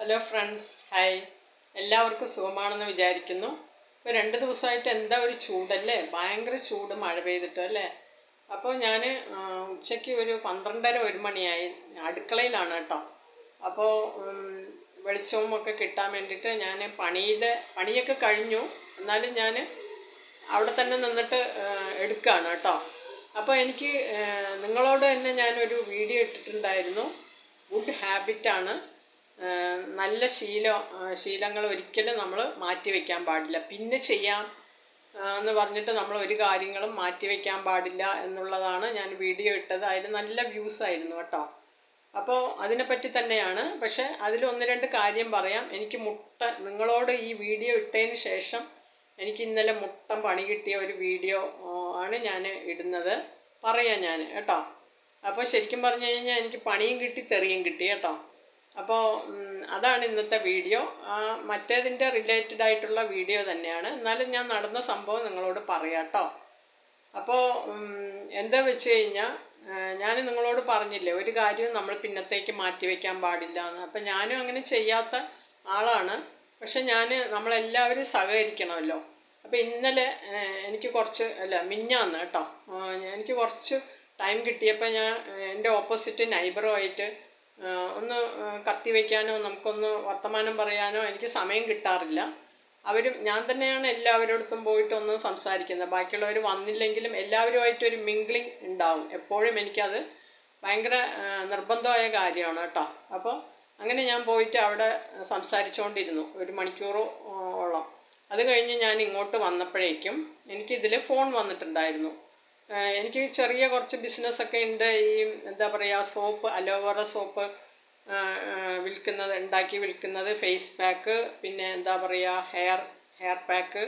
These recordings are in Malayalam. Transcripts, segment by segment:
ഹലോ ഫ്രണ്ട്സ് ഹായ് എല്ലാവർക്കും സുഖമാണെന്ന് വിചാരിക്കുന്നു. ഇപ്പോൾ രണ്ട് ദിവസമായിട്ട് എന്താ ഒരു ചൂടല്ലേ? ഭയങ്കര ചൂട് മഴ പെയ്തിട്ട് അല്ലേ? അപ്പോൾ ഞാൻ ഉച്ചയ്ക്ക് ഒരു പന്ത്രണ്ടര ഒരു മണിയായി. അടുക്കളയിലാണ് കേട്ടോ. അപ്പോൾ വെളിച്ചവും ഒക്കെ കിട്ടാൻ വേണ്ടിയിട്ട് ഞാൻ പണിയുടെ പണിയൊക്കെ കഴിഞ്ഞു. എന്നാലും ഞാൻ അവിടെ തന്നെ നിന്നിട്ട് എടുക്കുകയാണ് കേട്ടോ. അപ്പോൾ എനിക്ക് നിങ്ങളോട് തന്നെ ഞാനൊരു വീഡിയോ ഇട്ടിട്ടുണ്ടായിരുന്നു. ഗുഡ് ഹാബിറ്റാണ് നല്ല ശീലം ശീലങ്ങൾ ഒരിക്കലും നമ്മൾ മാറ്റി വയ്ക്കാൻ പാടില്ല. പിന്നെ ചെയ്യാം എന്ന് പറഞ്ഞിട്ട് നമ്മൾ ഒരു കാര്യങ്ങളും മാറ്റി വയ്ക്കാൻ പാടില്ല എന്നുള്ളതാണ് ഞാൻ വീഡിയോ ഇട്ടത്. അതിൽ നല്ല വ്യൂസ് ആയിരുന്നു കേട്ടോ. അപ്പോൾ അതിനെപ്പറ്റി തന്നെയാണ്. പക്ഷേ അതിൽ ഒന്ന് രണ്ട് കാര്യം പറയാം. എനിക്ക് മുട്ട നിങ്ങളോട് ഈ വീഡിയോ ഇട്ടതിന് ശേഷം എനിക്ക് ഇന്നലെ മുട്ടം പണി കിട്ടിയ ഒരു വീഡിയോ ആണ് ഞാൻ ഇടുന്നത്. പറയാം ഞാൻ കേട്ടോ. അപ്പോൾ ശരിക്കും പറഞ്ഞു കഴിഞ്ഞാൽ എനിക്ക് പണിയും കിട്ടി തെറിയും കിട്ടി കേട്ടോ. അപ്പോൾ അതാണ് ഇന്നത്തെ വീഡിയോ. മറ്റേതിന്റെ റിലേറ്റഡ് ആയിട്ടുള്ള വീഡിയോ തന്നെയാണ്. എന്നാലും ഞാൻ നടന്ന സംഭവം നിങ്ങളോട് പറയാം കേട്ടോ അപ്പോൾ എന്താ വെച്ച് കഴിഞ്ഞാൽ ഞാൻ നിങ്ങളോട് പറഞ്ഞില്ലേ ഒരു കാര്യവും നമ്മൾ പിന്നത്തേക്ക് മാറ്റി വയ്ക്കാൻ പാടില്ല എന്ന്. അപ്പം ഞാനും അങ്ങനെ ചെയ്യാത്ത ആളാണ്. പക്ഷെ ഞാൻ നമ്മളെല്ലാവരും സഹകരിക്കണമല്ലോ. അപ്പോൾ ഇന്നലെ എനിക്ക് കുറച്ച് അല്ല മിഞ്ഞാന്ന് കേട്ടോ. എനിക്ക് കുറച്ച് ടൈം കിട്ടിയപ്പോൾ ഞാൻ എന്റെ ഓപ്പോസിറ്റ് നൈബറുമായിട്ട് ഒന്ന് കത്തി വയ്ക്കാനോ നമുക്കൊന്ന് വർത്തമാനം പറയാനോ എനിക്ക് സമയം കിട്ടാറില്ല. അവരും ഞാൻ തന്നെയാണ് എല്ലാവരോടത്തും പോയിട്ട് ഒന്ന് സംസാരിക്കുന്നത്. ബാക്കിയുള്ളവർ വന്നില്ലെങ്കിലും എല്ലാവരുമായിട്ട് ഒരു മിംഗ്ലിംഗ് ഉണ്ടാവും. എപ്പോഴും എനിക്കത് ഭയങ്കര നിർബന്ധമായ കാര്യമാണ് കേട്ടോ. അപ്പോൾ അങ്ങനെ ഞാൻ പോയിട്ട് അവിടെ സംസാരിച്ചുകൊണ്ടിരുന്നു ഒരു മണിക്കൂറോളം അത് കഴിഞ്ഞ് ഞാൻ ഇങ്ങോട്ട് വന്നപ്പോഴേക്കും എനിക്കിതിൽ ഫോൺ വന്നിട്ടുണ്ടായിരുന്നു. എനിക്ക് ചെറിയ കുറച്ച് ബിസിനസ്സൊക്കെ ഉണ്ട്. ഈ എന്താ പറയുക സോപ്പ് അലോവേറ സോപ്പ് വിൽക്കുന്നത് ഉണ്ടാക്കി വിൽക്കുന്നത് ഫേസ് പാക്ക് പിന്നെ എന്താ പറയുക hair hair pack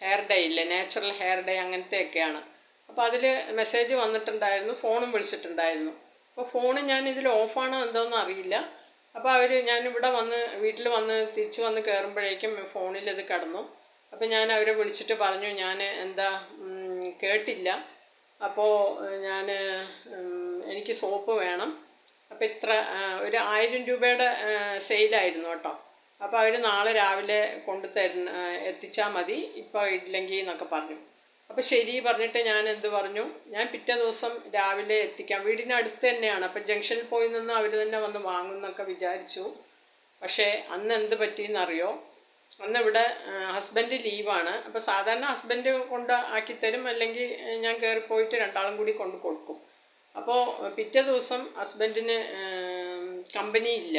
hair dye ഇല്ലേ നാച്ചുറൽ ഹെയർ ഡേ അങ്ങനത്തെയൊക്കെയാണ്. അപ്പോൾ അതിൽ മെസ്സേജ് വന്നിട്ടുണ്ടായിരുന്നു ഫോണും വിളിച്ചിട്ടുണ്ടായിരുന്നു. അപ്പോൾ ഫോൺ ഞാൻ ഇതിൽ ഓഫാണോ എന്തോന്നും അറിയില്ല. അപ്പോൾ അവർ ഞാൻ ഇവിടെ വന്ന് വീട്ടിൽ വന്ന് തിരിച്ചു വന്ന് കയറുമ്പോഴേക്കും ഫോണിൽ ഇത് കടന്നു. അപ്പോൾ ഞാൻ അവരെ വിളിച്ചിട്ട് പറഞ്ഞു ഞാൻ എന്താ കേട്ടില്ല. അപ്പോൾ ഞാൻ എനിക്ക് സോപ്പ് വേണം. അപ്പോൾ ഇത്ര ഒരു ആയിരം രൂപയുടെ സെയിലായിരുന്നു കേട്ടോ. അപ്പോൾ അവർ നാളെ രാവിലെ കൊണ്ടു തരുന്ന എത്തിച്ചാൽ മതി. ഇപ്പോൾ ഇല്ലെങ്കിൽ എന്നൊക്കെ പറഞ്ഞു. അപ്പോൾ ശരി പറഞ്ഞിട്ട് ഞാൻ എന്ത് പറഞ്ഞു? ഞാൻ പിറ്റേ ദിവസം രാവിലെ എത്തിക്കാം. വീടിനടുത്ത് തന്നെയാണ്. അപ്പോൾ ജംഗ്ഷനിൽ പോയി നിന്ന് അവർ തന്നെ വന്ന് വാങ്ങുമെന്നൊക്കെ വിചാരിച്ചു. പക്ഷേ അന്ന് എന്ത് പറ്റിയെന്നറിയോ? അന്ന് ഇവിടെ ഹസ്ബൻഡ് ലീവാണ് അപ്പോൾ സാധാരണ ഹസ്ബൻഡ് കൊണ്ട് ആക്കിത്തരും തരും അല്ലെങ്കിൽ ഞാൻ കയറി പോയിട്ട് രണ്ടാളും കൂടി കൊണ്ട് കൊടുക്കും. അപ്പോൾ പിറ്റേ ദിവസം ഹസ്ബൻഡിന് കമ്പനി ഇല്ല.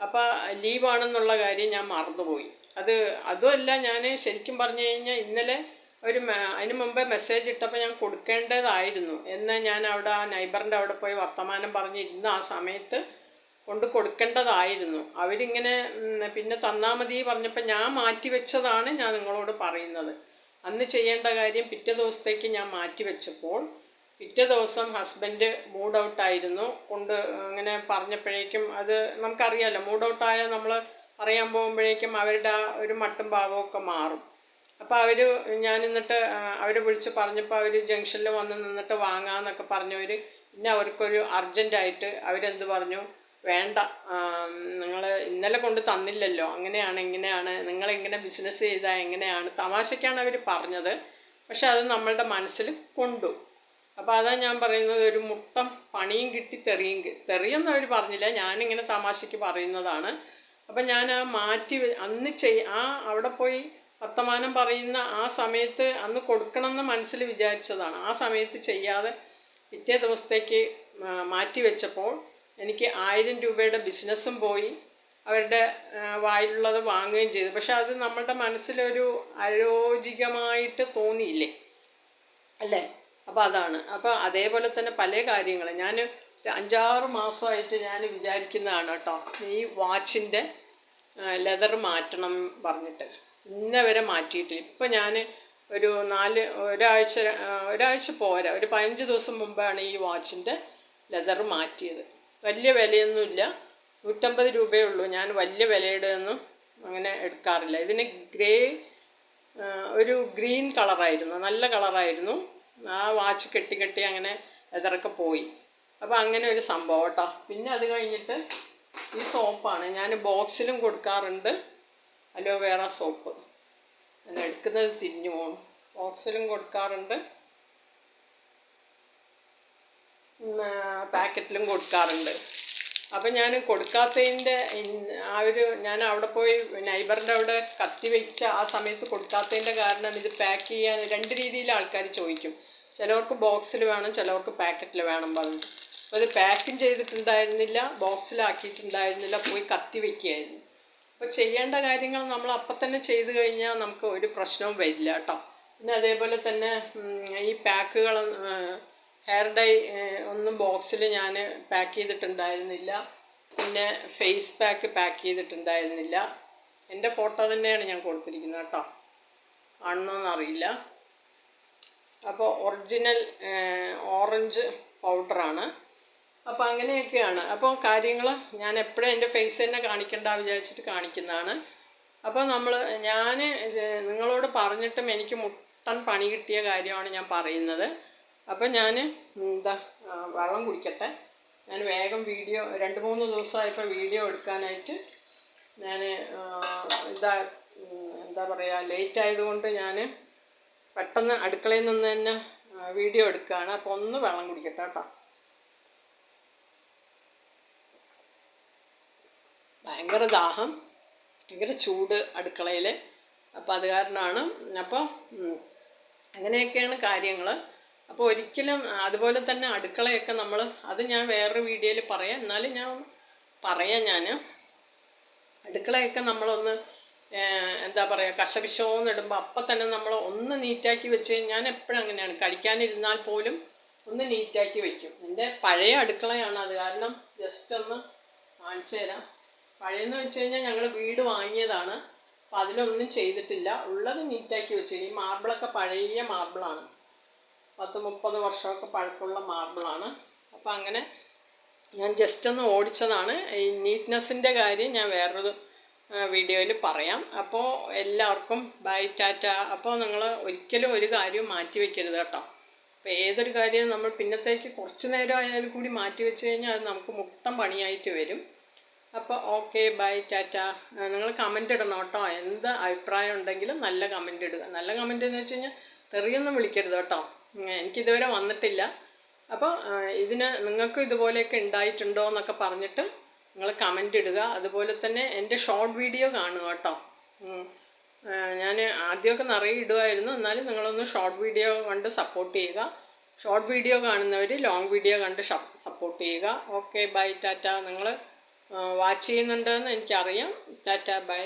അപ്പോൾ ലീവാണെന്നുള്ള കാര്യം ഞാൻ മറന്നുപോയി. അത് അതുമല്ല ഞാൻ ശരിക്കും പറഞ്ഞു കഴിഞ്ഞാൽ ഇന്നലെ ഒരു അതിന് മുമ്പേ മെസ്സേജ് ഇട്ടപ്പോൾ ഞാൻ കൊടുക്കേണ്ടതായിരുന്നു. എന്ന് ഞാൻ അവിടെ ആ നൈബറിന്റെ അവിടെ പോയി വർത്തമാനം പറഞ്ഞിരുന്ന ആ സമയത്ത് കൊണ്ട് കൊടുക്കേണ്ടതായിരുന്നു. അവരിങ്ങനെ പിന്നെ തന്നാൽ മതി പറഞ്ഞപ്പോൾ ഞാൻ മാറ്റിവെച്ചതാണ് ഞാൻ നിങ്ങളോട് പറയുന്നത്. അന്ന് ചെയ്യേണ്ട കാര്യം പിറ്റേ ദിവസത്തേക്ക് ഞാൻ മാറ്റിവെച്ചപ്പോൾ പിറ്റേ ദിവസം ഹസ്ബൻഡ് മൂഡ് ഔട്ടായിരുന്നു. കൊണ്ട് അങ്ങനെ പറഞ്ഞപ്പോഴേക്കും അത് നമുക്കറിയാമല്ലോ മൂഡ് ഔട്ടായാൽ നമ്മൾ പറയാൻ പോകുമ്പോഴേക്കും അവരുടെ ആ ഒരു മട്ടും ഭാവമൊക്കെ മാറും. അപ്പോൾ അവർ ഞാൻ എന്നിട്ട് അവരെ വിളിച്ച് പറഞ്ഞപ്പോൾ അവർ ജംഗ്ഷനിൽ വന്ന് നിന്നിട്ട് വാങ്ങാമെന്നൊക്കെ പറഞ്ഞവർ പിന്നെ അവർക്കൊരു അർജന്റായിട്ട് അവരെന്ത് പറഞ്ഞു? വേണ്ട. നിങ്ങൾ ഇന്നലെ കൊണ്ട് തന്നില്ലല്ലോ. അങ്ങനെയാണ് ഇങ്ങനെയാണ്. നിങ്ങളിങ്ങനെ ബിസിനസ് ചെയ്താൽ എങ്ങനെയാണ്? തമാശയ്ക്കാണ് അവർ പറഞ്ഞത്. പക്ഷെ അത് നമ്മളുടെ മനസ്സിൽ കൊണ്ടു. അപ്പോൾ അതാ ഞാൻ പറയുന്നത് ഒരു മുട്ടം പണിയും കിട്ടി തെറിയും തെറിയൊന്നും അവർ പറഞ്ഞില്ല. ഞാനിങ്ങനെ തമാശയ്ക്ക് പറയുന്നതാണ്. അപ്പം ഞാൻ ആ മാറ്റി അന്ന് ചെയ് ആ അവിടെ പോയി വർത്തമാനം പറയുന്ന ആ സമയത്ത് അന്ന് കൊടുക്കണമെന്ന് മനസ്സിൽ വിചാരിച്ചതാണ്. ആ സമയത്ത് ചെയ്യാതെ പിറ്റേ ദിവസത്തേക്ക് മാറ്റി വെച്ചപ്പോൾ എനിക്ക് ആയിരം രൂപയുടെ ബിസിനസ്സും പോയി അവരുടെ വായിലുള്ളത് വാങ്ങുകയും ചെയ്തു. പക്ഷെ അത് നമ്മളുടെ മനസ്സിലൊരു അരോചികമായിട്ട് തോന്നിയില്ലേ? അല്ലേ? അപ്പോൾ അതാണ്. അപ്പോൾ അതേപോലെ തന്നെ പല കാര്യങ്ങൾ ഞാൻ അഞ്ചാറ് മാസമായിട്ട് ഞാൻ വിചാരിക്കുന്നതാണ് കേട്ടോ ഈ വാച്ചിന്റെ ലെതർ മാറ്റണം പറഞ്ഞിട്ട്. ഇന്ന വരെ മാറ്റിയിട്ടില്ല. ഇപ്പം ഞാൻ ഒരു നാല് ഒരാഴ്ച ഒരാഴ്ച പോരാ. ഒരു പതിനഞ്ച് ദിവസം മുമ്പാണ് ഈ വാച്ചിന്റെ ലെതർ മാറ്റിയത്. വലിയ വിലയൊന്നുമില്ല. നൂറ്റമ്പത് രൂപയേ ഉള്ളൂ. ഞാൻ വലിയ വിലയുടെ ഒന്നും അങ്ങനെ എടുക്കാറില്ല. ഇതിന് ഗ്രേ ഒരു ഗ്രീൻ കളറായിരുന്നു. നല്ല കളറായിരുന്നു. ആ വാച്ച് കെട്ടി കെട്ടി അങ്ങനെ എതിറൊക്കെ പോയി. അപ്പോൾ അങ്ങനെ ഒരു സംഭവം കേട്ടോ. പിന്നെ അത് കഴിഞ്ഞിട്ട് ഈ സോപ്പാണ്. ഞാൻ ബോക്സിലും കൊടുക്കാറുണ്ട്. Aloe vera soap. ഞാൻ എടുക്കുന്നത് തിരിഞ്ഞു പോകണം ബോക്സിലും കൊടുക്കാറുണ്ട്. പാക്കറ്റിലും കൊടുക്കാറുണ്ട്. അപ്പം ഞാൻ കൊടുക്കാത്തതിന്റെ ആ ഒരു ഞാൻ അവിടെ പോയി നൈബറിന്റെ അവിടെ കത്തി വെച്ച ആ സമയത്ത് കൊടുക്കാത്തതിന്റെ കാരണം ഇത് പാക്ക് ചെയ്യാൻ രണ്ട് രീതിയിൽ ആൾക്കാർ ചോദിക്കും. ചിലവർക്ക് ബോക്സിൽ വേണം ചിലവർക്ക് പാക്കറ്റിൽ വേണം പറഞ്ഞു അപ്പോൾ ഇത് പാക്കിങ് ചെയ്തിട്ടുണ്ടായിരുന്നില്ല ബോക്സിലാക്കിയിട്ടുണ്ടായിരുന്നില്ല പോയി കത്തി വെക്കുകയായിരുന്നു അപ്പോൾ ചെയ്യേണ്ട കാര്യങ്ങൾ നമ്മൾ അപ്പം തന്നെ ചെയ്ത് കഴിഞ്ഞാൽ നമുക്ക് ഒരു പ്രശ്നവും വരില്ല കേട്ടോ. പിന്നെ അതേപോലെ തന്നെ ഈ പാക്കുകൾ ഹെയർ ഡൈ ഒന്നും ബോക്സിൽ ഞാൻ പാക്ക് ചെയ്തിട്ടുണ്ടായിരുന്നില്ല. പിന്നെ ഫേസ് പാക്ക് പാക്ക് ചെയ്തിട്ടുണ്ടായിരുന്നില്ല. എന്റെ ഫോട്ടോ തന്നെയാണ് ഞാൻ കൊടുത്തിരിക്കുന്നത് കേട്ടോ. ആണെന്നറിയില്ല അപ്പോൾ ഒറിജിനൽ ഓറഞ്ച് പൗഡറാണ് അപ്പോൾ അങ്ങനെയൊക്കെയാണ്. അപ്പോൾ കാര്യങ്ങൾ ഞാൻ എപ്പോഴും എന്റെ ഫേസ് തന്നെ കാണിക്കണ്ട വിചാരിച്ചിട്ട് കാണിക്കുന്നതാണ്. അപ്പോൾ നമ്മൾ ഞാൻ നിങ്ങളോട് പറഞ്ഞിട്ടും എനിക്ക് മുട്ടൻ പണി കിട്ടിയ കാര്യമാണ് ഞാൻ പറയുന്നത്. അപ്പോൾ ഞാൻ എന്താ വെള്ളം കുടിക്കട്ടെ. ഞാൻ വേഗം വീഡിയോ രണ്ട് മൂന്ന് ദിവസമായപ്പോൾ വീഡിയോ എടുക്കാനായിട്ട് ഞാൻ ഉം, എന്താ പറയുക ലേറ്റ് ആയതുകൊണ്ട് ഞാൻ പെട്ടെന്ന് അടുക്കളയിൽ നിന്ന് തന്നെ വീഡിയോ എടുക്കുകയാണ് അപ്പോൾ ഒന്ന് വെള്ളം കുടിക്കട്ടെ കേട്ടോ. ഭയങ്കര ദാഹം ഭയങ്കര ചൂട് അടുക്കളയിൽ അപ്പോൾ അത് കാരണമാണ്. അപ്പോൾ അങ്ങനെയൊക്കെയാണ് കാര്യങ്ങൾ അപ്പോൾ ഒരിക്കലും അതുപോലെ തന്നെ അടുക്കളയൊക്കെ നമ്മൾ അത് ഞാൻ വേറൊരു വീഡിയോയിൽ പറയാം. എന്നാലും ഞാൻ പറയാം ഞാൻ അടുക്കളയൊക്കെ നമ്മളൊന്ന് എന്താ പറയുക കശപിശോന്ന് ഇടുമ്പോൾ അപ്പം തന്നെ നമ്മൾ ഒന്ന് നീറ്റാക്കി വെച്ച് ഞാൻ എപ്പോഴും അങ്ങനെയാണ്. കഴിക്കാനിരുന്നാൽ പോലും ഒന്ന് നീറ്റാക്കി വയ്ക്കും എന്റെ പഴയ അടുക്കളയാണ് അത്. കാരണം ജസ്റ്റ് ഒന്ന് കാണിച്ചു തരാം. പഴയെന്ന് വെച്ച് കഴിഞ്ഞാൽ ഞങ്ങൾ വീട് വാങ്ങിയതാണ്. അപ്പം അതിലൊന്നും ചെയ്തിട്ടില്ല. ഉള്ളത് നീറ്റാക്കി വെച്ചു ഈ മാർബിളൊക്കെ പഴയ മാർബിളാണ് പത്ത് മുപ്പത് വർഷമൊക്കെ പഴക്കമുള്ള മാർബിളാണ്. അപ്പം അങ്ങനെ ഞാൻ ജസ്റ്റ് ഒന്ന് ഓടിച്ചതാണ്. ഈ നീറ്റ്നെസ്സിന്റെ കാര്യം ഞാൻ വേറൊരു വീഡിയോയിൽ പറയാം. അപ്പോൾ എല്ലാവർക്കും ബൈ ടാറ്റ. അപ്പോൾ നിങ്ങൾ ഒരിക്കലും ഒരു കാര്യവും മാറ്റി വെക്കരുത് കേട്ടോ. അപ്പോൾ ഏതൊരു കാര്യവും നമ്മൾ പിന്നത്തേക്ക് കുറച്ച് നേരം ആയാലും കൂടി മാറ്റി വെച്ച് കഴിഞ്ഞാൽ അത് നമുക്ക് മുട്ടം പണിയായിട്ട് വരും. അപ്പോൾ ഓക്കെ ബൈ ടാറ്റ. നിങ്ങൾ കമന്റ് ഇടണം കേട്ടോ. എന്ത് അഭിപ്രായം ഉണ്ടെങ്കിലും നല്ല കമന്റ് ഇടുക. നല്ല കമന്റ് എന്ന് വെച്ച് കഴിഞ്ഞാൽ തെറിയൊന്നും വിളിക്കരുത് കേട്ടോ. എനിക്കിതുവരെ വന്നിട്ടില്ല. അപ്പോൾ ഇതിന് നിങ്ങൾക്ക് ഇതുപോലെയൊക്കെ ഉണ്ടായിട്ടുണ്ടോ എന്നൊക്കെ പറഞ്ഞിട്ട് നിങ്ങൾ കമന്റ് ഇടുക. അതുപോലെ തന്നെ എന്റെ ഷോർട്ട് വീഡിയോ കാണുക കേട്ടോ. ഞാൻ ആദ്യമൊക്കെ നിറയെ ഇടുമായിരുന്നു എന്നാലും നിങ്ങളൊന്ന് ഷോർട്ട് വീഡിയോ കണ്ട് സപ്പോർട്ട് ചെയ്യുക. ഷോർട്ട് വീഡിയോ കാണുന്നവർ ലോങ് വീഡിയോ കണ്ട് സപ്പോർട്ട് ചെയ്യുക. Okay bye tata. നിങ്ങൾ വാച്ച് ചെയ്യുന്നുണ്ടെന്ന് എനിക്കറിയാം. ടാറ്റ ബൈ